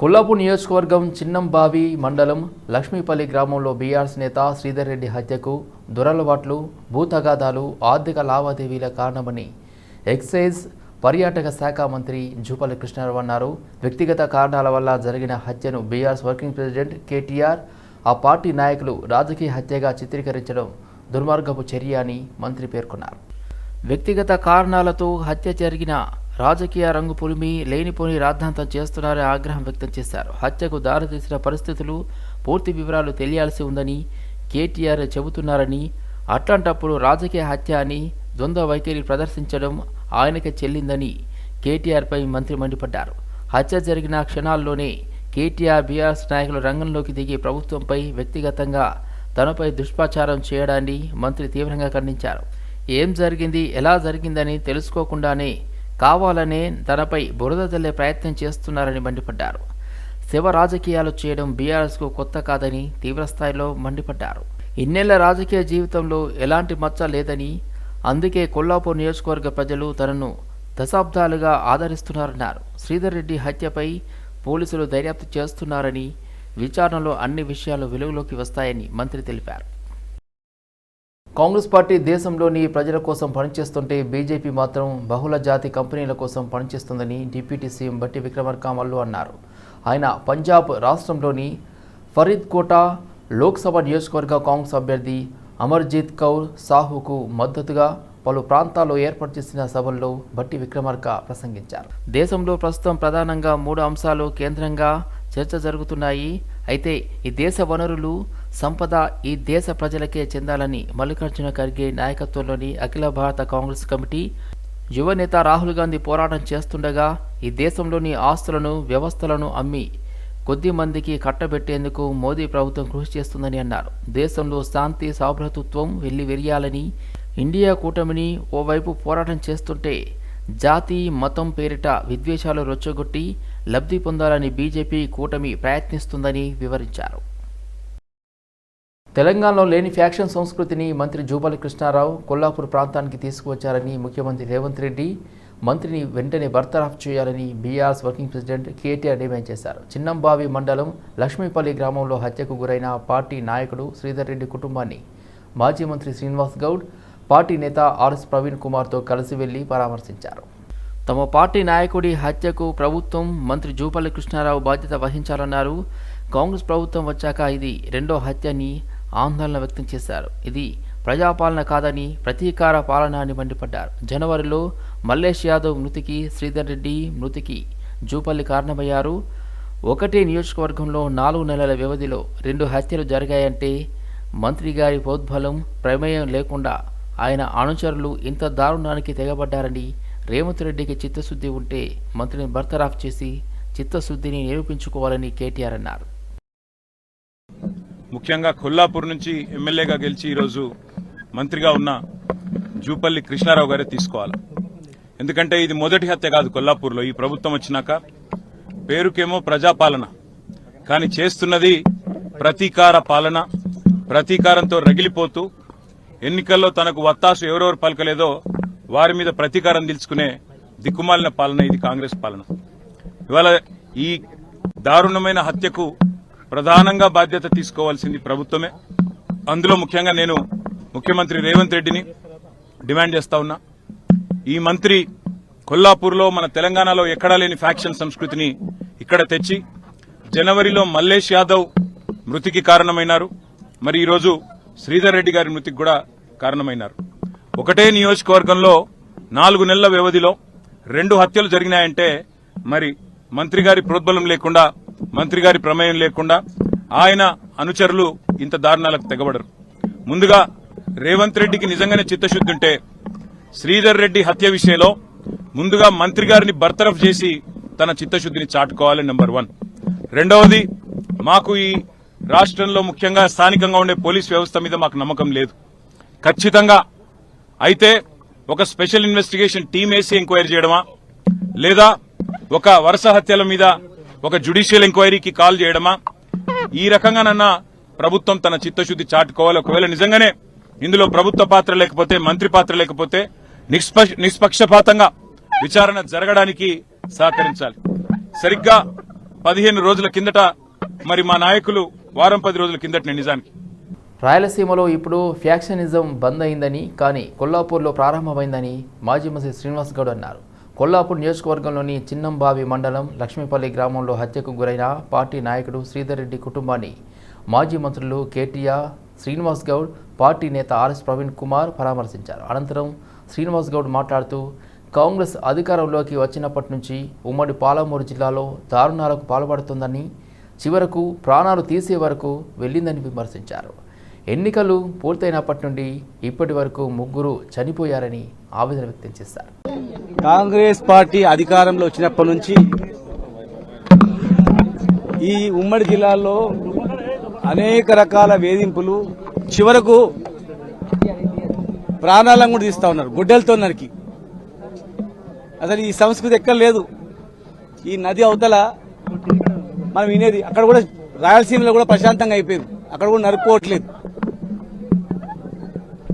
కొల్లాపూర్ నియోజకవర్గం చిన్నంబావి మండలం లక్ష్మీపల్లి గ్రామంలో బీఆర్ఎస్ నేత శ్రీధర్ రెడ్డి హత్యకు దురలవాట్లు భూతగాదాలు ఆర్థిక లావాదేవీల కారణమని ఎక్సైజ్ పర్యాటక శాఖ మంత్రి జూపల్లి కృష్ణారావు అన్నారు. వ్యక్తిగత కారణాల వల్ల జరిగిన హత్యను బీఆర్ఎస్ వర్కింగ్ ప్రెసిడెంట్ కేటీఆర్ ఆ పార్టీ నాయకులు రాజకీయ హత్యగా చిత్రీకరించడం దుర్మార్గపు చర్య అని మంత్రి పేర్కొన్నారు. వ్యక్తిగత కారణాలతో హత్య జరిగిన రాజకీయ రంగు పులిమి లేనిపోని రాద్ధాంతం చేస్తున్నారని ఆగ్రహం వ్యక్తం చేశారు. హత్యకు దారితీసిన పరిస్థితులు పూర్తి వివరాలు తెలియాల్సి ఉందని కేటీఆర్ చెబుతున్నారని అట్లాంటప్పుడు రాజకీయ హత్య అని ద్వంద్వ వైఖరి ప్రదర్శించడం ఆయనకే చెల్లిందని కేటీఆర్పై మంత్రి మండిపడ్డారు. హత్య జరిగిన క్షణాల్లోనే కేటీఆర్ బీఆర్ఎస్ నాయకులు రంగంలోకి దిగి ప్రభుత్వంపై వ్యక్తిగతంగా తనపై దుష్ప్రచారం చేయడాన్ని మంత్రి తీవ్రంగా ఖండించారు. ఏం జరిగింది ఎలా జరిగిందని తెలుసుకోకుండానే కావాలనే తనపై బురద జల్లే ప్రయత్నం చేస్తున్నారని మండిపడ్డారు. శివ రాజకీయాలు చేయడం బీఆర్ఎస్కు కొత్త కాదని తీవ్రస్థాయిలో మండిపడ్డారు. ఇన్నేళ్ళ రాజకీయ జీవితంలో ఎలాంటి మచ్చ లేదని అందుకే కొల్లాపూర్ నియోజకవర్గ ప్రజలు తనను దశాబ్దాలుగా ఆదరిస్తున్నారన్నారు. శ్రీధర్ రెడ్డి హత్యపై పోలీసులు దర్యాప్తు చేస్తున్నారని విచారణలో అన్ని విషయాలు వెలుగులోకి వస్తాయని మంత్రి తెలిపారు. కాంగ్రెస్ పార్టీ దేశంలోని ప్రజల కోసం పనిచేస్తుంటే బీజేపీ మాత్రం బహుళ జాతి కంపెనీల కోసం పనిచేస్తుందని డిప్యూటీ సీఎం బట్టి విక్రమార్కామల్లు అన్నారు. ఆయన పంజాబ్ రాష్ట్రంలోని ఫరీద్కోట లోక్సభ నియోజకవర్గ కాంగ్రెస్ అభ్యర్థి అమర్జీత్ కౌర్ సాహుకు మద్దతుగా పలు ప్రాంతాల్లో ఏర్పాటు చేసిన సభల్లో బట్టి విక్రమార్క ప్రసంగించారు. దేశంలో ప్రస్తుతం ప్రధానంగా మూడు అంశాలు కేంద్రంగా చర్చ జరుగుతున్నాయి. అయితే ఈ దేశ వనరులు సంపద ఈ దేశ ప్రజలకే చెందాలని మల్లికార్జున ఖర్గే నాయకత్వంలోని అఖిల భారత కాంగ్రెస్ కమిటీ యువ నేత రాహుల్ గాంధీ పోరాటం చేస్తుండగా ఈ దేశంలోని ఆస్తులను వ్యవస్థలను అమ్మి కొద్ది మందికి కట్టబెట్టేందుకు మోదీ ప్రభుత్వం కృషి చేస్తుందని అన్నారు. దేశంలో శాంతి సౌభ్రతత్వం వెళ్ళి విరియాలని ఇండియా కూటమిని ఓవైపు పోరాటం చేస్తుంటే జాతి మతం పేరిట విద్వేషాలు రొచ్చగొట్టి లబ్ధి పొందాలని బీజేపీ కూటమి ప్రయత్నిస్తుందని వివరించారు. తెలంగాణలో లేని ఫ్యాక్షన్ సంస్కృతిని మంత్రి జూపల్లి కృష్ణారావు కొల్లాపూర్ ప్రాంతానికి తీసుకువచ్చారని ముఖ్యమంత్రి రేవంత్ రెడ్డి మంత్రిని వెంటనే బర్తరఫ్ చేయాలని BRS working president KTR demand చేశారు. చిన్నంబావి మండలం లక్ష్మీపల్లి గ్రామంలో హత్యకు గురైన పార్టీ నాయకుడు శ్రీధర్ రెడ్డి కుటుంబాన్ని మాజీ మంత్రి శ్రీనివాస్ గౌడ్ పార్టీ నేత ఆర్ఎస్ ప్రవీణ్ కుమార్తో కలిసి వెళ్ళి పరామర్శించారు. తమ పార్టీ నాయకుడి హత్యకు ప్రభుత్వం మంత్రి జూపల్లి కృష్ణారావు బాధ్యత వహించాలన్నారు. కాంగ్రెస్ ప్రభుత్వం వచ్చాక ఇది రెండో హత్యని ఆందోళన వ్యక్తం చేశారు. ఇది ప్రజాపాలన కాదని ప్రతీకార పాలన అని మండిపడ్డారు. జనవరిలో మల్లేష్ యాదవ్ మృతికి శ్రీధర్ రెడ్డి మృతికి జూపల్లి కారణమయ్యారు. ఒకటే నియోజకవర్గంలో నాలుగు నెలల వ్యవధిలో రెండు హత్యలు జరిగాయంటే మంత్రి గారి ప్రోద్బలం ప్రమేయం లేకుండా ఆయన అనుచరులు ఇంత దారుణానికి తెగబడ్డారని రేవంత్ రెడ్డికి చిత్తశుద్ధి ఉంటే మంత్రిని బర్తరాఫ్ చేసి చిత్తశుద్ధిని నిరూపించుకోవాలని కేటీఆర్ అన్నారు. ముఖ్యంగా కొల్లాపూర్ నుంచి ఎమ్మెల్యేగా గెలిచి ఈరోజు మంత్రిగా ఉన్న జూపల్లి కృష్ణారావు గారే తీసుకోవాలి. ఎందుకంటే ఇది మొదటి హత్య కాదు కొల్లాపూర్లో. ఈ ప్రభుత్వం వచ్చినాక పేరుకేమో ప్రజాపాలన. కానీ చేస్తున్నది ప్రతీకార పాలన ప్రతీకారంతో రగిలిపోతూ ఎన్నికల్లో తనకు వత్తాసు ఎవరెవరు పలకలేదో వారి మీద ప్రతీకారం నిలుచుకునే దిక్కుమాలిన పాలన ఇది కాంగ్రెస్ పాలన. ఇవాళ ఈ దారుణమైన హత్యకు ప్రధానంగా బాధ్యత తీసుకోవాల్సింది ప్రభుత్వమే. అందులో ముఖ్యంగా నేను ముఖ్యమంత్రి రేవంత్ రెడ్డిని డిమాండ్ చేస్తా ఉన్నా. ఈ మంత్రి కొల్లాపూర్లో మన తెలంగాణలో ఎక్కడా లేని ఫ్యాక్షన్ సంస్కృతిని ఇక్కడ తెచ్చి జనవరిలో మల్లేష్ యాదవ్ మృతికి కారణమైనారు. మరి ఈరోజు శ్రీధర్ రెడ్డి గారి మృతికి కూడా కారణమైనారు. ఒకటే నియోజకవర్గంలో నాలుగు నెలల వ్యవధిలో రెండు హత్యలు జరిగినాయంటే మరి మంత్రి గారి ప్రోద్బలం లేకుండా మంత్రి గారి ప్రమేయం లేకుండా ఆయన అనుచరులు ఇంత దారుణాలకు తెగబడరు. ముందుగా రేవంత్ రెడ్డికి నిజంగానే చిత్తశుద్ధి ఉంటే శ్రీధర్ రెడ్డి హత్య విషయంలో ముందుగా మంత్రి గారిని బర్తరఫ్ చేసి తన చిత్తశుద్ధిని చాటుకోవాలి నెంబర్ వన్. రెండవది మాకు ఈ రాష్ట్రంలో ముఖ్యంగా స్థానికంగా ఉండే పోలీస్ వ్యవస్థ మీద మాకు నమ్మకం లేదు. ఖచ్చితంగా అయితే ఒక స్పెషల్ ఇన్వెస్టిగేషన్ టీం వేసి ఎంక్వైరీ చేయడమా? లేదా ఒక వరుస హత్యల మీద ఒక జ్యుడిషియల్ ఎంక్వైరీకి కాల్ చేయడమా? ఈ రకంగానన్నా ప్రభుత్వం తన చిత్తశుద్ధి చాటుకోవాలి. ఒకవేళ నిజంగానే ఇందులో ప్రభుత్వ పాత్ర లేకపోతే మంత్రి పాత్ర లేకపోతే నిష్పక్షపాతంగా విచారణ జరగడానికి సహకరించాలి. సరిగ్గా పదిహేను రోజుల కిందట మరి మా నాయకులు వారం పది రోజుల కిందట నిజానికి. రాయలసీమలో ఇప్పుడు ఫ్యాక్షనిజం బంద్ అయిందని కానీ కొల్లాపూర్లో ప్రారంభమైందని మాజీ మంత్రి శ్రీనివాస్ గౌడ్ అన్నారు. కొల్లాపూర్ నియోజకవర్గంలోని చిన్నంబావి మండలం లక్ష్మీపల్లి గ్రామంలో హత్యకు గురైన పార్టీ నాయకుడు శ్రీధర్ రెడ్డి కుటుంబాన్ని మాజీ మంత్రులు కేటీఆర్ శ్రీనివాస్ గౌడ్ పార్టీ నేత ఆర్ఎస్ ప్రవీణ్ కుమార్ పరామర్శించారు. అనంతరం శ్రీనివాస్ గౌడ్ మాట్లాడుతూ కాంగ్రెస్ అధికారంలోకి వచ్చినప్పటి నుంచి ఉమ్మడి పాలమూరు జిల్లాలో దారుణాలకు పాల్పడుతుందని చివరకు ప్రాణాలు తీసే వరకు వెళ్ళిందని విమర్శించారు. ఎన్నికలు పూర్తయినప్పటి నుండి ఇప్పటి వరకు ముగ్గురు చనిపోయారని ఆవేదన వ్యక్తం చేశారు. కాంగ్రెస్ పార్టీ అధికారంలో వచ్చినప్పటి నుంచి ఈ ఉమ్మడి జిల్లాలో అనేక రకాల వేధింపులు చివరకు ప్రాణాలను కూడా తీస్తా ఉన్నారు గుడ్డలతో నరికి. అసలు ఈ సంస్కృతి ఎక్కడ లేదు. ఈ నది అవతల మనం వినేది అక్కడ కూడా రాయలసీమలో కూడా ప్రశాంతంగా అయిపోయింది. అక్కడ కూడా నరుక్కోవట్లేదు.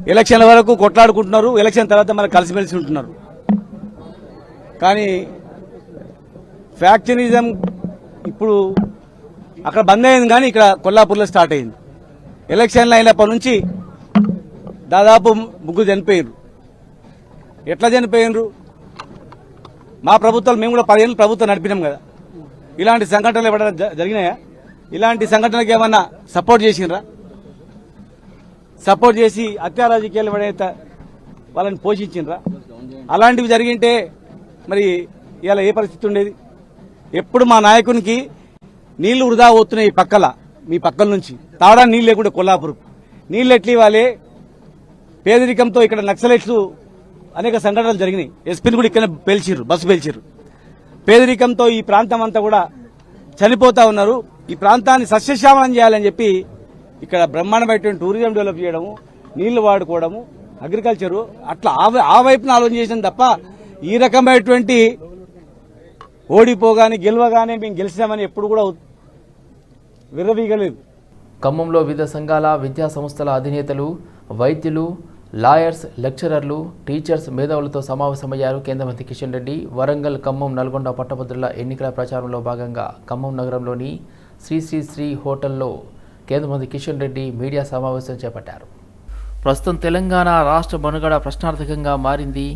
ఎలక్షన్ల వరకు కొట్లాడుకుంటున్నారు ఎలక్షన్ తర్వాత మన కలిసిమెలిసి ఉంటున్నారు. కానీ ఫ్యాక్చరిజం ఇప్పుడు అక్కడ బంద్ అయింది కానీ ఇక్కడ కొల్లాపూర్లో స్టార్ట్ అయింది. ఎలక్షన్లు అయినప్పటి నుంచి దాదాపు ముగ్గురు చనిపోయారు ఎట్లా చనిపోయినరు మా ప్రభుత్వాలు మేము కూడా పదిహేను ప్రభుత్వం నడిపినాం కదా. ఇలాంటి సంఘటనలు ఎప్పుడైనా జ- జరిగినాయా? ఇలాంటి సంఘటనలకు ఏమన్నా సపోర్ట్ చేసినరా సపోర్ట్ చేసి హత్యా రాజకీయాలు ఎవడైతే వాళ్ళని పోషించిండ్రా? అలాంటివి జరిగింటే మరి ఇలా ఏ పరిస్థితి ఉండేది? ఎప్పుడు మా నాయకునికి నీళ్ళు వృధా అవుతున్నాయి ఈ పక్కల మీ పక్కల నుంచి. తాడా నీళ్ళు లేకుండా కొల్లాపురం. నీళ్ళు ఎట్లా ఇవ్వాలి? పేదరికంతో ఇక్కడ నక్సలైట్స్ అనేక సంఘటనలు జరిగినాయి. ఎస్పీని కూడా ఇక్కడ పేల్చిర్రు బస్సు పేల్చిర్రు. పేదరికంతో ఈ ప్రాంతం అంతా కూడా చనిపోతా ఉన్నారు. ఈ ప్రాంతాన్ని సస్యశ్యామలం చేయాలని చెప్పి ఇక్కడ బ్రహ్మాండమైనటువంటి టూరిజం డెవలప్ చేయడము నీళ్ళు వాడుకోవడము అగ్రికల్చరు అట్లా ఆ వైపున ఆలోచన చేసాం తప్ప ఈ రకమైనటువంటి ఓడిపోగానే గెలవగానే మేము గెలిచామని ఎప్పుడు కూడా విర్రవీగలేదు. ఖమ్మంలో వివిధ సంఘాల విద్యా సంస్థల అధినేతలు వైద్యులు లాయర్స్ లెక్చరర్లు టీచర్స్ మేధావులతో సమావేశమయ్యారు కేంద్ర మంత్రి కిషన్ రెడ్డి. వరంగల్ ఖమ్మం నల్గొండ పట్టభద్రుల ఎన్నికల ప్రచారంలో భాగంగా ఖమ్మం నగరంలోని శ్రీ శ్రీ శ్రీ హోటల్లో కేంద్ర మంత్రి కిషన్ రెడ్డి మీడియా సమావేశం చేపట్టారు. ప్రస్తుతం తెలంగాణ రాష్ట్ర మనుగడ ప్రశ్నార్థకంగా మారింది.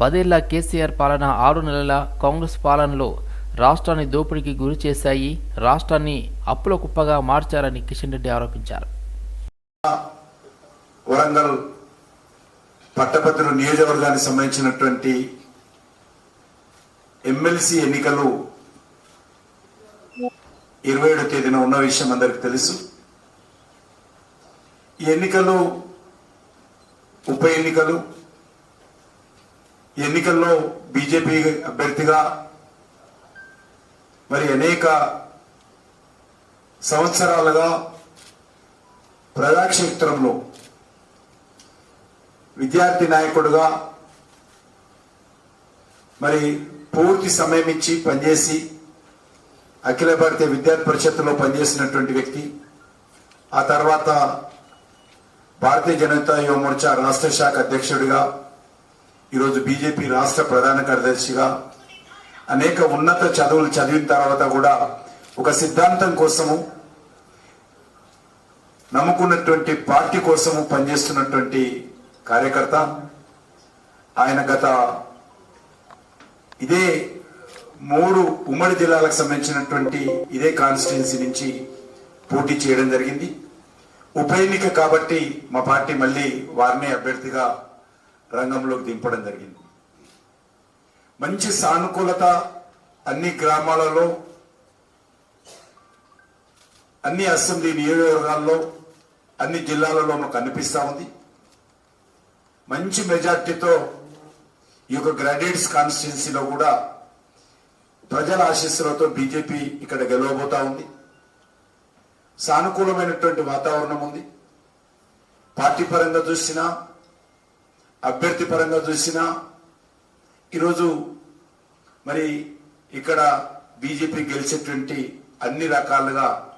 పదేళ్ళ కేసీఆర్ పాలన ఆరు నెలల కాంగ్రెస్ పాలనలో రాష్ట్రాన్ని దోపిడీకి గురి చేశాయి. రాష్ట్రాన్ని అప్పుల కుప్పగా మార్చారని కిషన్ రెడ్డి ఆరోపించారు. వరంగల్ పట్టభద్రుల నియోజకవర్గానికి సంబంధించినటువంటి ఎమ్మెల్సీ ఎన్నికలు ఇరవై ఏడో తేదీన ఉన్న విషయం అందరికి తెలుసు. ఈ ఎన్నికలు ఉప ఎన్నికలు ఎన్నికల్లో బీజేపీ అభ్యర్థిగా మరి అనేక సంవత్సరాలుగా ప్రజాక్షేత్రంలో విద్యార్థి నాయకుడుగా మరి పూర్తి సమయం ఇచ్చి పనిచేసి అఖిల భారతీయ విద్యార్థి పరిషత్తులో పనిచేసినటువంటి వ్యక్తి. ఆ తర్వాత భారతీయ జనతా యువ మోర్చా రాష్ట్ర శాఖ అధ్యక్షుడిగా ఈరోజు బీజేపీ రాష్ట్ర ప్రధాన కార్యదర్శిగా అనేక ఉన్నత చదువులు చదివిన తర్వాత కూడా ఒక సిద్ధాంతం కోసము నమ్ముకున్నటువంటి పార్టీ కోసము పనిచేస్తున్నటువంటి కార్యకర్త ఆయన గత ఇదే మూడు ఉమ్మడి జిల్లాలకు సంబంధించినటువంటి ఇదే కాన్స్టిట్యున్సీ నుంచి పోటీ చేయడం జరిగింది. ఉప ఎన్నిక కాబట్టి మా పార్టీ మళ్ళీ వారినే అభ్యర్థిగా రంగంలోకి దింపడం జరిగింది. మంచి సానుకూలత అన్ని గ్రామాలలో అన్ని అసెంబ్లీ నియోజకవర్గాల్లో అన్ని జిల్లాలలో మాకు అనిపిస్తూ ఉంది. మంచి మెజార్టీతో ఈ యొక్క గ్రాడ్యుయేట్స్ కాన్స్టిట్యున్సీలో కూడా ప్రజల ఆశీస్సులతో బీజేపీ ఇక్కడ గెలవబోతా ఉంది. సానుకూలమైనటువంటి వాతావరణం ఉంది. పార్టీ పరంగా చూసినా అభ్యర్థి పరంగా చూసినా ఈరోజు మరి ఇక్కడ బీజేపీ గెలిచేటువంటి అన్ని రకాలుగా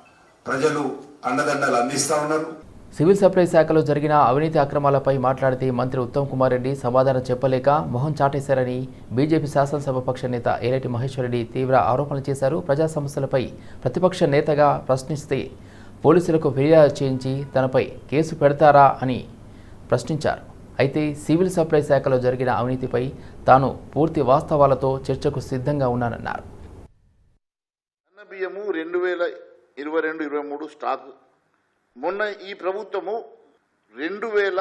ప్రజలు అండదండలు అందిస్తా ఉన్నారు. సివిల్ సప్లై శాఖలో జరిగిన అవినీతి అక్రమాలపై మాట్లాడితే మంత్రి ఉత్తమ్ కుమార్ రెడ్డి సమాధానం చెప్పలేక మొహం చాటేశారని బీజేపీ శాసనసభ పక్ష నేత ఏలేటి మహేశ్వరరెడ్డి తీవ్ర ఆరోపణలు చేశారు. ప్రజా సమస్యలపై ప్రతిపక్ష నేతగా ప్రశ్నిస్తే పోలీసులకు ఫిర్యాదు చేయించి తనపై కేసు పెడతారా అని ప్రశ్నించారు. అయితే సివిల్ సప్లై శాఖలో జరిగిన అవినీతిపై తాను పూర్తి వాస్తవాలతో చర్చకు సిద్ధంగా ఉన్నానన్నారు. బియ్యము రెండు వేల ఇరవై రెండు ఇరవై మూడు స్టాక్ మొన్న ఈ ప్రభుత్వము రెండు వేల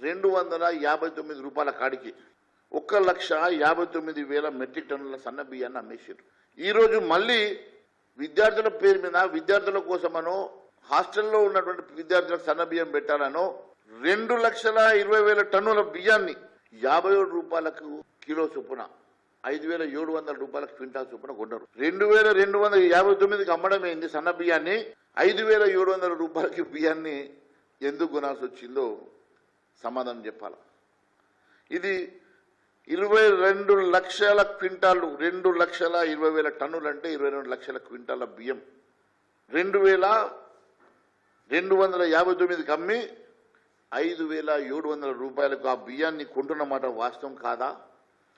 రెండు వందల యాభై తొమ్మిది రూపాయల కాడికి ఒక్క లక్ష యాభై తొమ్మిది వేల మెట్రిక్ టన్నుల సన్న బియ్యాన్ని అమ్మేసారు ఈరోజు మళ్ళీ విద్యార్థుల పేరు మీద విద్యార్థుల కోసమనో హాస్టల్లో ఉన్నటువంటి విద్యార్థులకు సన్న బియ్యం పెట్టాలనో రెండు లక్షల ఇరవై వేల టన్నుల బియ్యాన్ని యాభై ఏడు రూపాయలకు కిలో చొప్పున ఐదు వేల ఏడు వందల రూపాయలకు క్వింటాల్ చొప్పున కొన్నారు. రెండు వేల రెండు వందల యాభై తొమ్మిదికి అమ్మడం అయింది సన్న బియ్యాన్ని ఐదు వేల ఏడు వందల రూపాయలకి బియ్యాన్ని ఎందుకు కొనాల్సి వచ్చిందో సమాధానం చెప్పాలి. ఇది ఇరవై రెండు లక్షల క్వింటాలు రెండు లక్షల ఇరవై వేల టన్నులు అంటే ఇరవై రెండు లక్షల క్వింటాల బియ్యం. రెండు వేల రెండు వందల యాభై తొమ్మిదికి అమ్మి ఐదు వేల ఏడు వందల రూపాయలకు ఆ బియ్యాన్ని కొంటున్నమాట వాస్తవం కాదా?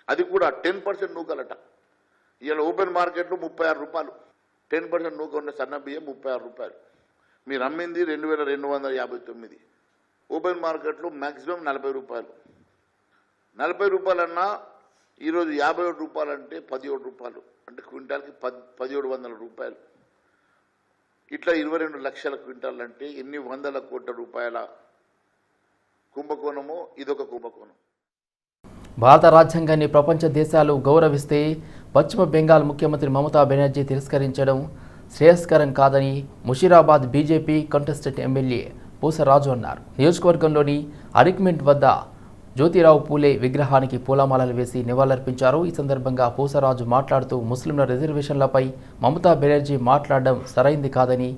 అది కూడా టెన్ పర్సెంట్ నూకలట. ఇవాళ ఓపెన్ మార్కెట్లో ముప్పై ఆరు రూపాయలు. టెన్ పర్సెంట్ నూక ఉన్న సన్న బియ్యం ముప్పై ఆరు రూపాయలు. మీరు అమ్మింది రెండు వేల రెండు వందల యాభై తొమ్మిది. ఓపెన్ మార్కెట్లో మ్యాక్సిమం నలభై రూపాయలు. నలభై రూపాయలన్నా ఈరోజు యాభై ఏడు రూపాయలు అంటే పదిహేడు రూపాయలు. అంటే క్వింటాల్కి పది పదిహేడు వందల రూపాయలు. ఇట్లా ఇరవై రెండు లక్షల క్వింటాల్ అంటే ఎన్ని వందల కోట్ల రూపాయల కుంభకోణము ఇదొక కుంభకోణం. భారత రాజ్యాంగాన్ని ప్రపంచ దేశాలు గౌరవిస్తే పశ్చిమ బెంగాల్ ముఖ్యమంత్రి మమతా బెనర్జీ తిరస్కరించడం శ్రేయస్కరం కాదని Musheerabad BJP contestant MLA Pusaraju అన్నారు. నియోజకవర్గంలోని అరిక్మెంట్ వద్ద జ్యోతిరావు పూలే విగ్రహానికి పూలమాలలు వేసి నివాళులర్పించారు. ఈ సందర్భంగా పూసరాజు మాట్లాడుతూ ముస్లింల రిజర్వేషన్లపై మమతా బెనర్జీ మాట్లాడడం సరైంది కాదని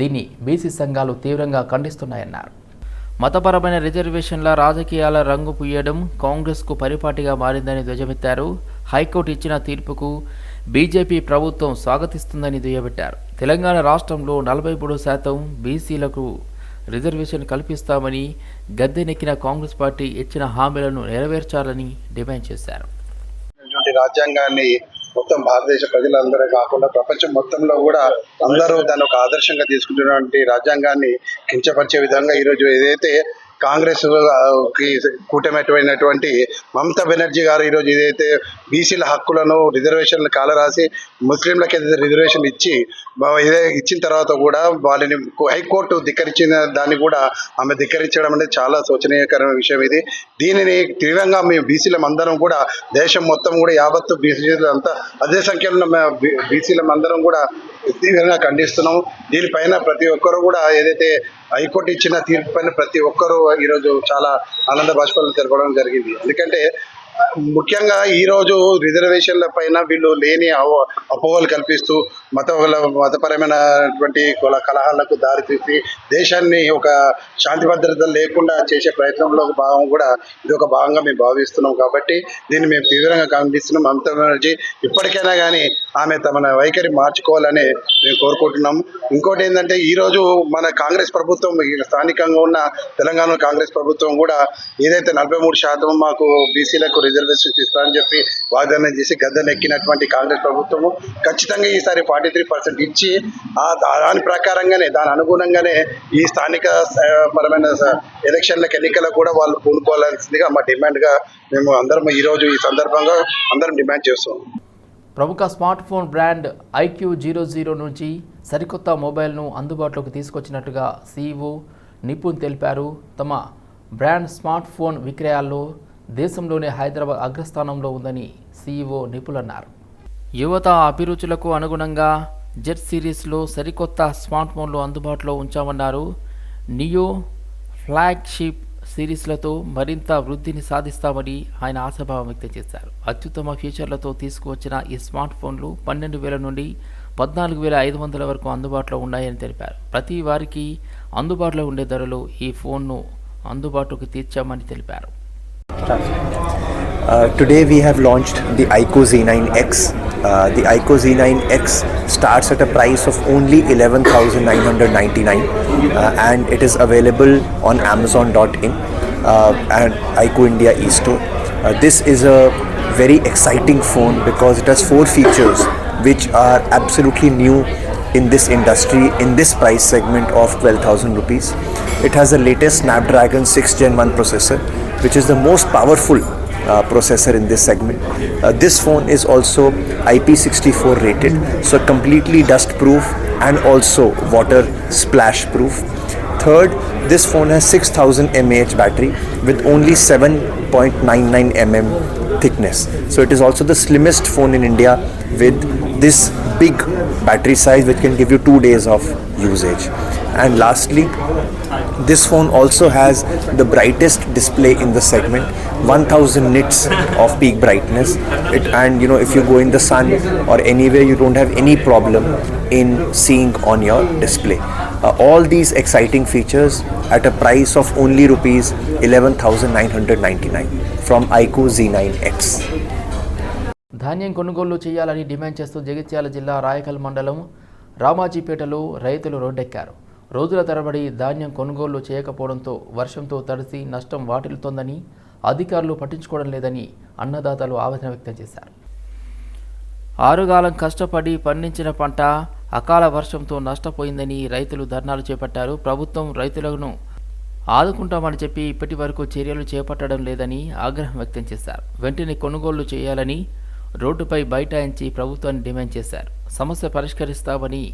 దీన్ని బీసీ సంఘాలు తీవ్రంగా ఖండిస్తున్నాయన్నారు. మతపరమైన రిజర్వేషన్ల రాజకీయాల రంగు పుయ్యడం కాంగ్రెస్కు పరిపాటిగా మారిందని ధ్వజమెత్తారు. హైకోర్టు ఇచ్చిన తీర్పుకు బీజేపీ ప్రభుత్వం స్వాగతిస్తుందని దుయ్యబెట్టారు. తెలంగాణ రాష్ట్రంలో నలభై మూడు శాతం బీసీలకు రిజర్వేషన్ కల్పిస్తామని గద్దెనెక్కిన కాంగ్రెస్ పార్టీ ఇచ్చిన హామీలను నెరవేర్చాలని డిమాండ్ చేశారు. రాజ్యాంగాన్ని మొత్తం భారతదేశ ప్రజలందరూ కాకుండా ప్రపంచం మొత్తంలో కూడా అందరూ దాన్ని ఒక ఆదర్శంగా తీసుకుంటున్నటువంటి రాజ్యాంగాన్ని కించపరిచే విధంగా ఈరోజు ఏదైతే కాంగ్రెస్కి కూటమైనటువంటి మమతా బెనర్జీ గారు ఈరోజు ఏదైతే బీసీల హక్కులను రిజర్వేషన్లు కాలరాసి ముస్లింలకు ఏదైతే రిజర్వేషన్ ఇచ్చి ఇదే ఇచ్చిన తర్వాత కూడా వాళ్ళని హైకోర్టు ధిక్కరించిన దాన్ని కూడా ఆమె ధిక్కరించడం అనేది చాలా శోచనీయకరమైన విషయం ఇది. దీనిని తీవ్రంగా మేము బీసీలం అందరం కూడా దేశం మొత్తం కూడా యావత్తు బీసీలు అంతా అదే సంఖ్యలో బీసీల బీసీలం అందరం కూడా తీవ్రంగా ఖండిస్తున్నాము. దీనిపైన ప్రతి ఒక్కరు కూడా ఏదైతే హైకోర్టు ఇచ్చిన తీర్పు పైన ప్రతి ఒక్కరూ ఈరోజు చాలా ఆనంద భాషలు తెలపడం జరిగింది. ఎందుకంటే ముఖ్యంగా ఈ రోజు రిజర్వేషన్ల పైన వీళ్ళు లేని అవ- అపోహలు కల్పిస్తూ మత మతపరమైనటువంటి కుల కలహాలకు దారితీసి దేశాన్ని ఒక శాంతి భద్రత లేకుండా చేసే ప్రయత్నంలో భాగం కూడా ఇది ఒక భాగంగా మేము భావిస్తున్నాం కాబట్టి దీన్ని మేము తీవ్రంగా ఖండిస్తున్నాం. మమతా బెనర్జీ ఇప్పటికైనా కానీ ఆమె తమ వైఖరి మార్చుకోవాలని మేము కోరుకుంటున్నాం. ఇంకోటి ఏంటంటే ఈ రోజు మన కాంగ్రెస్ ప్రభుత్వం స్థానికంగా ఉన్న తెలంగాణ కాంగ్రెస్ ప్రభుత్వం కూడా ఏదైతే నలభై మూడు శాతం మాకు బీసీలకు రిజర్వేషన్ ఇస్తారని చెప్పి వాగ్దానం చేసి గద్దెనెక్కినటువంటి కాంగ్రెస్ ప్రభుత్వము ఖచ్చితంగా ఈసారి ఫార్టీ త్రీ పర్సెంట్ ఇచ్చి దాని ప్రకారంగానే దాని అనుగుణంగానే ఈ స్థానిక పరమైన ఎలక్షన్లకు ఎన్నికలకు కూడా వాళ్ళు పూనుకోవాల్సిందిగా మా డిమాండ్గా మేము అందరం ఈరోజు ఈ సందర్భంగా అందరం డిమాండ్ చేస్తాం ప్రముఖ smart phone brand iQOO zero zero నుంచి సరికొత్త మొబైల్ను అందుబాటులోకి తీసుకొచ్చినట్టుగా సీఈఓ నిపుణ్ తెలిపారు. తమ బ్రాండ్ స్మార్ట్ ఫోన్ విక్రయాల్లో దేశంలోనే హైదరాబాద్ అగ్రస్థానంలో ఉందని సీఈఓ నిపుల్ అన్నారు. యువత అభిరుచులకు అనుగుణంగా జెట్ సిరీస్లో సరికొత్త స్మార్ట్ ఫోన్లు అందుబాటులో ఉంచామన్నారు. నియో ఫ్లాగ్షిప్ సిరీస్లతో మరింత వృద్ధిని సాధిస్తామని ఆయన ఆశాభావం వ్యక్తం చేశారు. అత్యుత్తమ ఫీచర్లతో తీసుకువచ్చిన ఈ స్మార్ట్ ఫోన్లు పన్నెండు వేల నుండి పద్నాలుగు వేల ఐదు వందల వరకు అందుబాటులో ఉన్నాయని తెలిపారు. ప్రతి వారికి అందుబాటులో ఉండే ధరలు ఈ ఫోన్ను అందుబాటులోకి తీర్చామని తెలిపారు. Uh, today we have launched the ICO Z9X, uh, the ICO Z9X starts at a price of only 11,999 uh, and it is available on Amazon.in uh, and ICO India eStore. Uh, this is a very exciting phone because it has four features which are absolutely new in this industry in this price segment of 12000 rupees. It has the latest snapdragon 6 gen 1 processor which is the most powerful uh, processor in this segment. Uh, this phone is also ip64 rated so completely dust proof and also water splash proof third this phone has 6000 mAh battery with only 7.99 mm thickness. So it is also the slimmest phone in india with this big battery size which can give you 2 days of usage. And lastly this phone also has the brightest display in the segment 1000 nits of peak brightness. It and you know if you go in the sun or anywhere you don't have any problem in seeing on your display. Uh, all these exciting features at a price of only rupees 11999 from ico z9x ధాన్యం కొనుగోలు చేయాలని demand చేస్తూ జగిత్యాల జిల్లా రాయకల్ మండలం రామాజీపేటలో రైతులు రోడ్డెక్కారు. రోజుల తరబడి ధాన్యం కొనుగోలు చేయకపోవడంతో వర్షంతో తడిసి నష్టం వాటిల్లుతోందని అధికారులు పట్టించుకోవడం లేదని అన్నదాతలు ఆవేదన వ్యక్తం చేశారు. ఆరుగాలం కష్టపడి పండించిన పంట అకాల వర్షంతో నష్టపోయిందని రైతులు ధర్నాలు చేపట్టారు. ప్రభుత్వం రైతులను ఆదుకుంటామని చెప్పి ఇప్పటి వరకు చర్యలు చేపట్టడం లేదని ఆగ్రహం వ్యక్తం చేశారు. వెంటనే కొనుగోళ్ళు చేయాలని రోడ్డుపై బైఠాయించి ప్రభుత్వాన్ని డిమాండ్ చేశారు. సమస్య పరిష్కరిస్తామని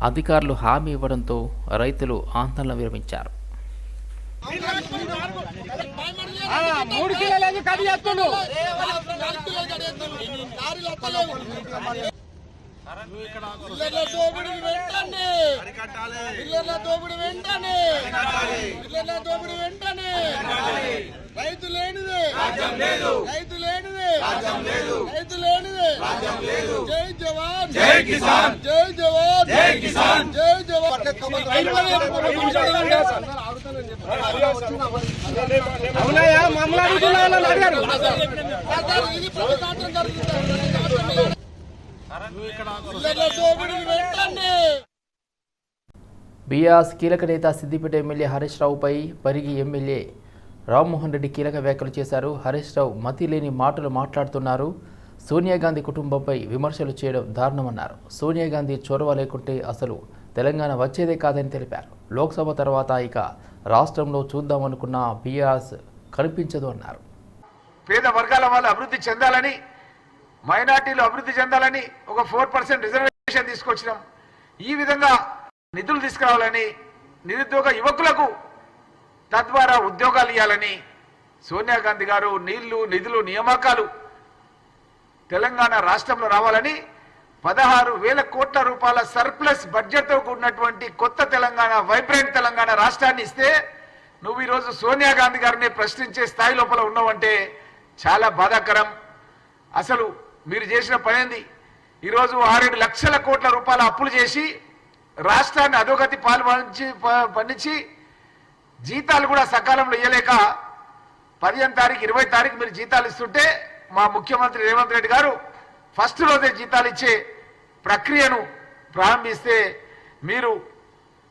అధికారులు హామీ ఇవ్వడంతో రైతులు ఆందోళన విరమించారు. మూడు కడి చేస్తుండు? పిల్లల దోపిడీ వెంటనే. పిల్లల దోపిడీ వెంటనే. పిల్లల దోపిడీ వెంటనే. రైతు లేనిదే. రైతు లేనిదే. రైతు లేనిదే. జై జవాన్. జై కిసాన్. జై జవాన్. జై కిసాన్. జై జవాన్. అవునయ్యా మమ్మల్ని అడుగుతున్నా అడిగారు ఇది ప్రభుత్వం జరుగుతుంది బీఆర్ఎస్ కీలక నేత సిద్దిపేట ఎమ్మెల్యే హరీష్ రావుపై పరిగి ఎమ్మెల్యే రామ్మోహన్ రెడ్డి కీలక వ్యాఖ్యలు చేశారు. హరీష్ రావు మతి లేని మాటలు మాట్లాడుతున్నారు. సోనియా గాంధీ కుటుంబంపై విమర్శలు చేయడం దారుణమన్నారు. సోనియా గాంధీ చొరవ లేకుంటే అసలు తెలంగాణ వచ్చేదే కాదని తెలిపారు. లోక్సభ తర్వాత ఇక రాష్ట్రంలో చూద్దామనుకున్న బీఆర్ఎస్ కనిపించదు అన్నారు. పేద వర్గాల వాళ్ళు అభివృద్ధి చెందాలని మైనార్టీలు అభివృద్ధి చెందాలని ఒక ఫోర్ పర్సెంట్ రిజర్వేషన్ తీసుకొచ్చినాం. ఈ విధంగా నిధులు తీసుకురావాలని నిరుద్యోగ యువకులకు తద్వారా ఉద్యోగాలు ఇవ్వాలని సోనియా గాంధీ గారు నీళ్ళు నిధులు నియామకాలు తెలంగాణ రాష్ట్రంలో రావాలని పదహారు వేల కోట్ల రూపాయల సర్ప్లస్ బడ్జెట్తో కూడినటువంటి కొత్త తెలంగాణ వైబ్రెంట్ తెలంగాణ రాష్ట్రాన్ని ఇస్తే నువ్వు ఈరోజు సోనియా గాంధీ గారిని ప్రశ్నించే స్థాయి లోపల ఉన్నావంటే చాలా బాధాకరం. అసలు మీరు చేసిన పనేంది ఈరోజు ఆరేడు లక్షల కోట్ల రూపాయల అప్పులు చేసి రాష్ట్రాన్ని అధోగతి పాలు ప- పండించి జీతాలు కూడా సకాలంలో ఇవ్వలేక పదిహేను తారీఖు ఇరవై తారీఖు మీరు జీతాలు ఇస్తుంటే మా ముఖ్యమంత్రి రేవంత్ రెడ్డి గారు ఫస్ట్ రోజే జీతాలు ఇచ్చే ప్రక్రియను ప్రారంభిస్తే మీరు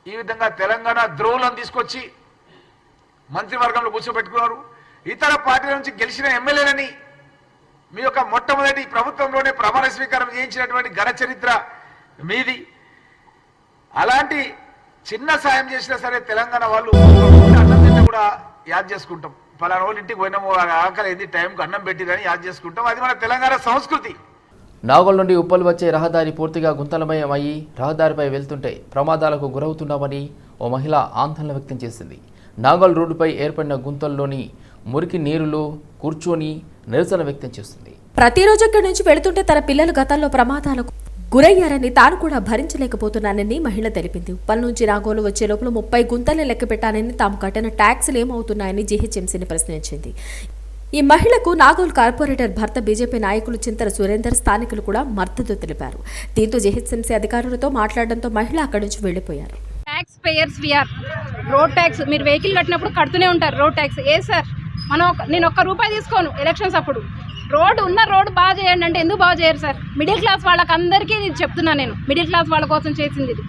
ఈ విధంగా తెలంగాణ ద్రోహులను తీసుకొచ్చి మంత్రివర్గంలో కూర్చోబెట్టుకున్నారు. ఇతర పార్టీల నుంచి గెలిచిన ఎమ్మెల్యేలని మీ యొక్క మొట్టమొదటి ప్రభుత్వంలోనే ప్రమాణ స్వీకారం చేయించినటువంటి ఘన చరిత్ర మీది. అలాంటి చిన్న సాయం చేసినా సరే తెలంగాణ వాళ్ళు అన్నం తింటే కూడా యాద్ చేసుకుంటాం. పలానా వాళ్ళ ఇంటికి పోయినాము ఆకలి ఏంది టైంకి అన్నం పెట్టిరని యాద్ చేసుకుంటాం. అది మన తెలంగాణ సంస్కృతి. నాగోల్ నుండి ఉప్పల్ వచ్చే రహదారి పూర్తిగా గుంతలమయం అయ్యి రహదారిపై వెళ్తుంటే ప్రమాదాలకు గురవుతున్నామని ఓ మహిళ ఆందోళన వ్యక్తం చేసింది. నాగోల్ రోడ్డుపై ఏర్పడిన గుంతల్లోని మురికి నీరులో కూర్చొని నిరసన వ్యక్తం చేస్తుంది. ప్రతిరోజు ఇక్కడి నుంచి వెళుతుంటే తన పిల్లలు గతంలో ప్రమాదాలకు గురయ్యారని తాను కూడా భరించలేకపోతున్నానని మహిళ తెలిపింది. ఉప్పల్ నుంచి నాగోలు వచ్చే లోపల ముప్పై గుంతలు లెక్క పెట్టానని తాము కట్టిన ట్యాక్సులు ఏమవుతున్నాయని జీహెచ్ఎంసీని ప్రశ్నించింది. ఈ మహిళకు నాగోల్ కార్పొరేటర్ భర్త బీజేపీ నాయకులు చింతల సురేందర్ స్థానికులు కూడా మద్దతు తెలిపారు. దీంతో జీహెచ్ఎంసీ అధికారులతో మాట్లాడడంతో మహిళ అక్కడి నుంచి వెళ్ళిపోయారు tax payers we are road tax మీరు వెహికల్ కట్టినప్పుడు కడుతూనే ఉంటారు రోడ్ ట్యాక్స్ ఏ సార్? మనం ఒక- నేను ఒక్క రూపాయి తీసుకోను ఎలక్షన్స్ అప్పుడు. రోడ్డు ఉన్న రోడ్డు బాగా చేయండి అంటే ఎందుకు బాగా చేయరు సార్? మిడిల్ క్లాస్ వాళ్ళకందరికీ ఇది చెప్తున్నా నేను. మిడిల్ క్లాస్ వాళ్ళ కోసం చేసింది ఇది.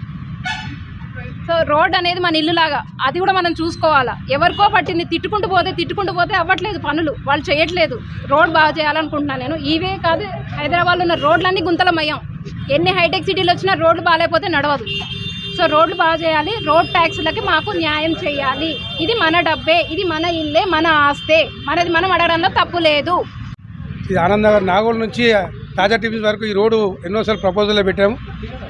సో రోడ్ అనేది మన ఇల్లు లాగా అది కూడా మనం చూసుకోవాలా. ఎవరికో పట్టింది తిట్టుకుంటూ పోతే తిట్టుకుంటూ పోతే అవ్వట్లేదు పనులు. వాళ్ళు చేయట్లేదు. రోడ్ బాగా చేయాలనుకుంటున్నాను నేను. ఇవే కాదు హైదరాబాద్లో ఉన్న రోడ్లన్నీ గుంతలమయ్యాం. ఎన్ని హైటెక్ సిటీలు వచ్చినా రోడ్లు బాగాలేకపోతే నడవదు. సో రోడ్లు బాగా చేయాలి. రోడ్ ట్యాక్సులకి మాకు న్యాయం చేయాలి. ఇది మన డబ్బే ఇది మన ఇల్లే మన ఆస్తే. మనది మనం అడగడంలో తప్పు లేదు. ఇది ఆనందనగర్ నాగోల్ నుంచి తాజా టీవీ వరకు ఈ రోడ్డు ఎన్నోసార్లు ప్రపోజల్లో పెట్టాము.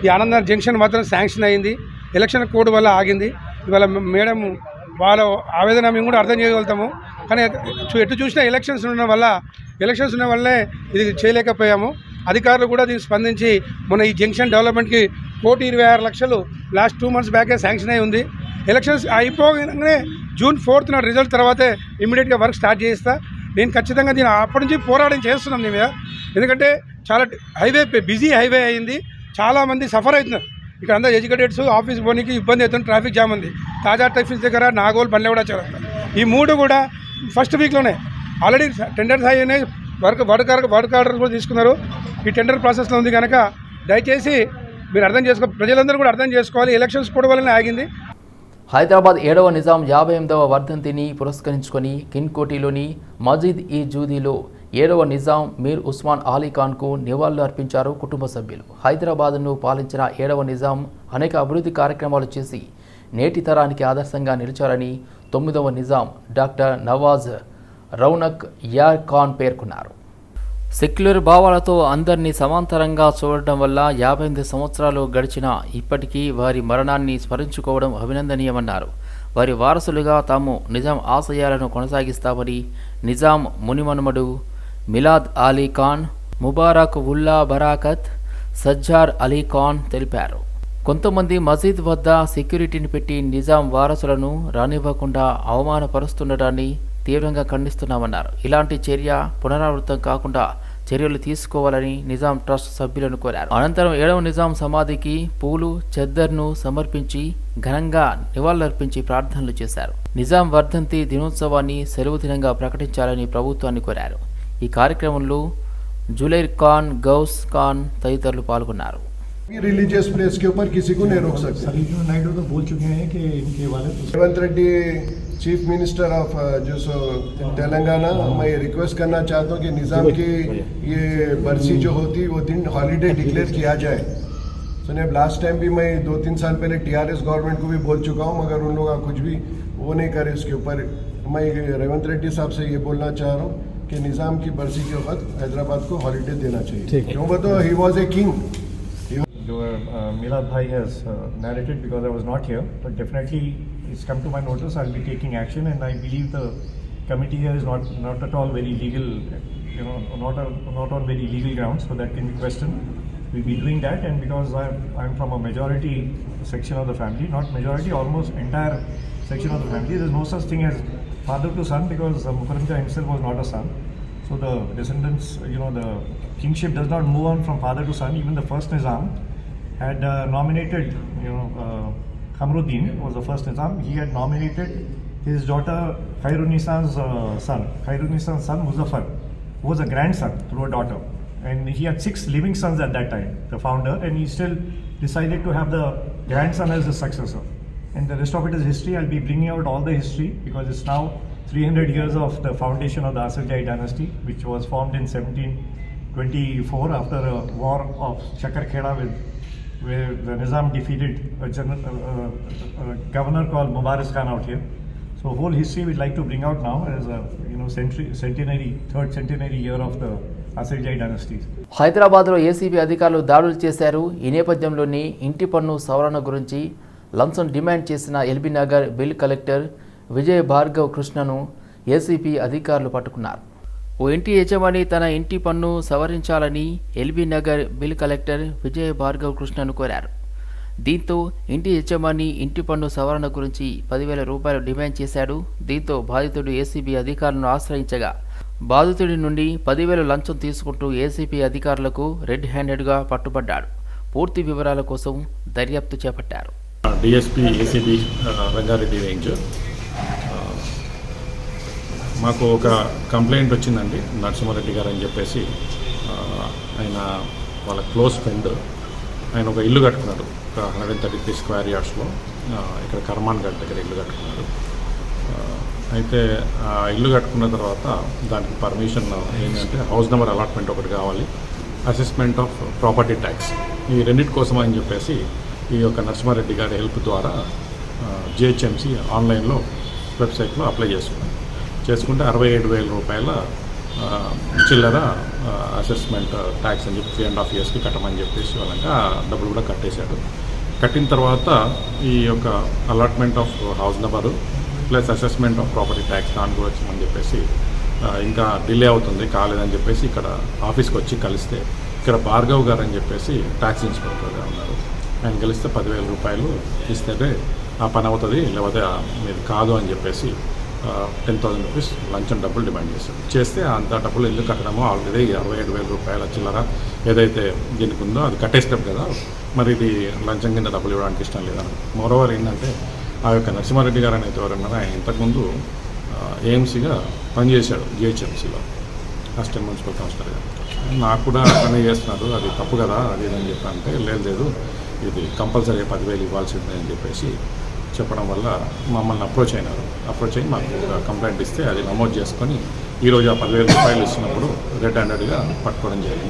ఈ ఆనందనగర్ జంక్షన్ మాత్రం శాంక్షన్ అయింది. ఎలక్షన్ కోడ్ వల్ల ఆగింది. ఇవాళ మేడం వాళ్ళ ఆవేదన మేము కూడా అర్థం చేయగలుగుతాము. కానీ చూ- ఎటు చూసినా ఎలక్షన్స్ ఉండడం వల్ల ఎలక్షన్స్ ఉన్న వల్లే ఇది చేయలేకపోయాము. అధికారులు కూడా దీనికి స్పందించి మొన్న ఈ జంక్షన్ డెవలప్మెంట్కి కోటి ఇరవై ఆరు లక్షలు లాస్ట్ టూ మంత్స్ బ్యాకే శాంక్షన్ అయి ఉంది. ఎలక్షన్స్ అయిపోగానే జూన్ ఫోర్త్ నా రిజల్ట్ తర్వాతే ఇమీడియట్గా వర్క్ స్టార్ట్ చేస్తా నేను ఖచ్చితంగా దీని అప్పటి నుంచి పోరాటం చేస్తున్నాం నీ మీద. ఎందుకంటే చాలా హైవే బిజీ హైవే అయింది. చాలామంది సఫర్ అవుతున్నారు. ఇక్కడ అందరూ ఎడ్యుకేటెడ్స్ ఆఫీస్ పోనీకి ఇబ్బంది అవుతుంది ట్రాఫిక్ జామ్ ఉంది. తాజా ట్రాఫిక్ దగ్గర నాగోల్ బండ్ల కూడా చాలా ఈ మూడు కూడా ఫస్ట్ వీక్లోనే. ఆల్రెడీ టెండర్స్ అయినాయి వర్క్ వర్క్ వర్క్ ఆర్డర్స్ కూడా తీసుకున్నారు. ఈ టెండర్ ప్రాసెస్లో ఉంది కనుక దయచేసి మీరు అర్థం చేసుకో ప్రజలందరూ కూడా అర్థం చేసుకోవాలి. ఎలక్షన్స్ కూడా వల్లనే ఆగింది. హైదరాబాద్ ఏడవ నిజాం యాభై ఎనిమిదవ వర్ధంతిని పురస్కరించుకొని కిన్కోటిలోని మజీద్ ఈ జూదీలో ఏడవ నిజాం మీర్ ఉస్మాన్ అలీ ఖాన్కు నివాళులు అర్పించారు కుటుంబ సభ్యులు. హైదరాబాద్ను పాలించిన ఏడవ నిజాం అనేక అభివృద్ధి కార్యక్రమాలు చేసి నేటి తరానికి ఆదర్శంగా నిలిచారని తొమ్మిదవ నిజాం డాక్టర్ నవాజ్ రౌనక్ యార్ ఖాన్ పేర్కొన్నారు. సెక్యులర్ భావాలతో అందరినీ సమాంతరంగా చూడటం వల్ల యాభై ఎనిమిది సంవత్సరాలు గడిచినా ఇప్పటికీ వారి మరణాన్ని స్మరించుకోవడం అభినందనీయమన్నారు. వారి వారసులుగా తాము నిజాం ఆశయాలను కొనసాగిస్తామని నిజాం మునిమనుమడు మిలాద్ అలీ ఖాన్ ముబారక్ ఉల్లా బరాకత్ సజ్జార్ అలీ ఖాన్ తెలిపారు. కొంతమంది మసీద్ వద్ద సెక్యూరిటీని పెట్టి నిజాం వారసులను రానివ్వకుండా అవమానపరుస్తుండటాన్ని తీవ్రంగా ఖండిస్తున్నామన్నారు. ఇలాంటి చర్య పునరావృతం కాకుండా చర్యలు తీసుకోవాలని నిజాం ట్రస్ట్ సభ్యులను కోరారు. అనంతరం ఏడవ నిజాం సమాధికి పూలు చెద్దర్ను సమర్పించి ఘనంగా నివాళులర్పించి ప్రార్థనలు చేశారు. నిజాం వర్ధంతి దినోత్సవాన్ని సెలవు దినంగా ప్రకటించాలని ప్రభుత్వాన్ని కోరారు. ఈ కార్యక్రమంలో జులైర్ ఖాన్ గౌస్ ఖాన్ తదితరులు పాల్గొన్నారు. रिलीजियस प्लेस के ऊपर किसी को नहीं रोक सकते। नायडू तो बोल चुके हैं कि इनके वाले Revanth Reddy chief minister of जो सो तेलंगाना मैं ये रिक्वेस्ट करना चाहता हूँ कि निज़ाम की ये बरसी जो होती वो दिन हॉलीडे डिक्लेयर किया जाए। सुनिए लास्ट टाइम भी मैं दो तीन साल पहले टीआरएस गवर्नमेंट को भी बोल चुका हूँ मगर उन लोग कुछ भी वो नहीं करे उसके ऊपर। मैं रेवंत रेड्डी साहब से ये बोलना चाह रहा हूँ कि निज़ाम की बरसी के वक्त हैदराबाद को हॉलीडे देना चाहिए। क्यों बताओ he was a king Milad Bhai has uh, narrated because I was not here, but definitely it's come to my notice. I'll be taking action, and I believe the committee here is not not at all very legal, you know, not a, not on very legal grounds, so that can be questioned. We'll be doing that, and because I'm, I'm from a majority section of the family, not majority, almost entire section of the family, there's no such thing as father to son because uh, himself was not a son. So the descendants, you know, the kingship does not move on from father to son. Even the first Nizam had uh, nominated, you know, uh, Kamruddin was the first Nizam. He had nominated his daughter Khairunissa's uh, son, Khairunissa's son Muzaffar, who was a grandson through a daughter. And he had six living sons at that time, the founder, and he still decided to have the grandson as the successor. And the rest of it is history. I'll be bringing out all the history because it's now 300 years of the foundation of the Asirjai dynasty, which was formed in 1724 after a war of Shakar Kheda with where the Nizam defeated a, general, uh, uh, a governor called Mubarak Khan out here. So whole history we'd like to bring out now as a you know century, centenary, third centenary year of the Asirjai dynasties. హైదరాబాద్లో ACB అధికారులు దాడులు చేశారు ఈ నేపథ్యంలోని ఇంటి పన్ను సవరణ గురించి లంచం డిమాండ్ చేసిన LB Nagar bill collector Vijay Bhargav కృష్ణను ఏసీపీ అధికారులు పట్టుకున్నారు ఓ ఇంటి యజమాని తన ఇంటి పన్ను సవరించాలని LB Nagar bill collector Vijay Bhargav కృష్ణను కోరారు. దీంతో ఇంటి యజమాని ఇంటి పన్ను సవరణ గురించి పదివేల రూపాయలు డిమాండ్ చేశాడు. దీంతో బాధితుడు ఏసీబీ అధికారులను ఆశ్రయించగా బాధితుడి నుండి పదివేలు లంచం తీసుకుంటూ ఏసీపీ అధికారులకు రెడ్ హ్యాండెడ్గా పట్టుబడ్డాడు. పూర్తి వివరాల కోసం దర్యాప్తు చేపట్టారు. DSP ACB Rangareddy range. మాకు ఒక కంప్లైంట్ వచ్చిందండి నరసింహారెడ్డి గారు అని చెప్పేసి ఆయన వాళ్ళ క్లోజ్ ఫ్రెండ్ ఆయన ఒక ఇల్లు కట్టుకున్నాడు ఒక hundred and thirty three square యార్డ్స్లో ఇక్కడ కర్మాన్ గడ్ దగ్గర ఇల్లు కట్టుకున్నాడు. అయితే ఆ ఇల్లు కట్టుకున్న తర్వాత దానికి పర్మిషన్ ఏంటంటే హౌస్ నెంబర్ అలాట్మెంట్ ఒకటి కావాలి అసెస్మెంట్ ఆఫ్ ప్రాపర్టీ ట్యాక్స్ ఈ రెండింటి కోసం అని చెప్పేసి ఈ యొక్క నరసింహారెడ్డి గారి హెల్ప్ ద్వారా జిహెచ్ఎంసి ఆన్లైన్లో వెబ్సైట్లో అప్లై చేసుకున్నాను చేసుకుంటే అరవై ఏడు వేల రూపాయల చిల్లర అసెస్మెంట్ ట్యాక్స్ అని చెప్పి త్రీ అండ్ హాఫ్ ఇయర్స్కి కట్టమని చెప్పేసి వాళ్ళంగా డబ్బులు కూడా కట్టేశాడు కట్టిన తర్వాత ఈ యొక్క allotment of house number plus assessment of property tax దాని గురించి అని చెప్పేసి ఇంకా డిలే అవుతుంది కాలేదని చెప్పేసి ఇక్కడ ఆఫీస్కి వచ్చి కలిస్తే ఇక్కడ భార్గవ్ గారు అని చెప్పేసి ట్యాక్స్ ఇన్స్పెక్టర్గా ఉన్నారు. ఆయన కలిస్తే పదివేల రూపాయలు ఇస్తే ఆ పని అవుతుంది లేకపోతే మీరు కాదు అని చెప్పేసి టెన్ థౌసండ్ రూపీస్ లంచం డబ్బులు డిమాండ్ చేశారు. చేస్తే అంత డబ్బులు ఇల్లు కట్టడము ఆల్రెడీ అరవై ఏడు వేల రూపాయల చిల్లర ఏదైతే దీనికి ఉందో అది కట్టేసినాం కదా మరి ఇది లంచం కింద డబ్బులు ఇవ్వడానికి ఇష్టం లేదని మరోవర్ ఏంటంటే ఆ యొక్క నరసింహారెడ్డి గారు అనేది ఎవరన్నారు ఆయన ఇంతకుముందు ఏఎంసీగా పనిచేశాడు జిహెచ్ఎంసీలో అసిస్టెంట్ మున్సిపల్ కమిషనర్గా నాకు కూడా పని చేస్తున్నారు అది తప్పు కదా అది ఇది అని చెప్పి అంటే లేదు లేదు ఇది కంపల్సరీ పదివేలు ఇవ్వాల్సిందే అని చెప్పేసి చెప్పడం వల్ల మమ్మల్ని అప్రోచ్ అయినారు. అప్రోచ్ అయ్యి మాకు ఒక కంప్లైంట్ ఇస్తే అది నమోదు చేసుకొని ఈరోజు ఆ పదివేల రూపాయలు ఇచ్చినప్పుడు రెడ్ హ్యాండెడ్గా పట్టుకోవడం జరిగింది.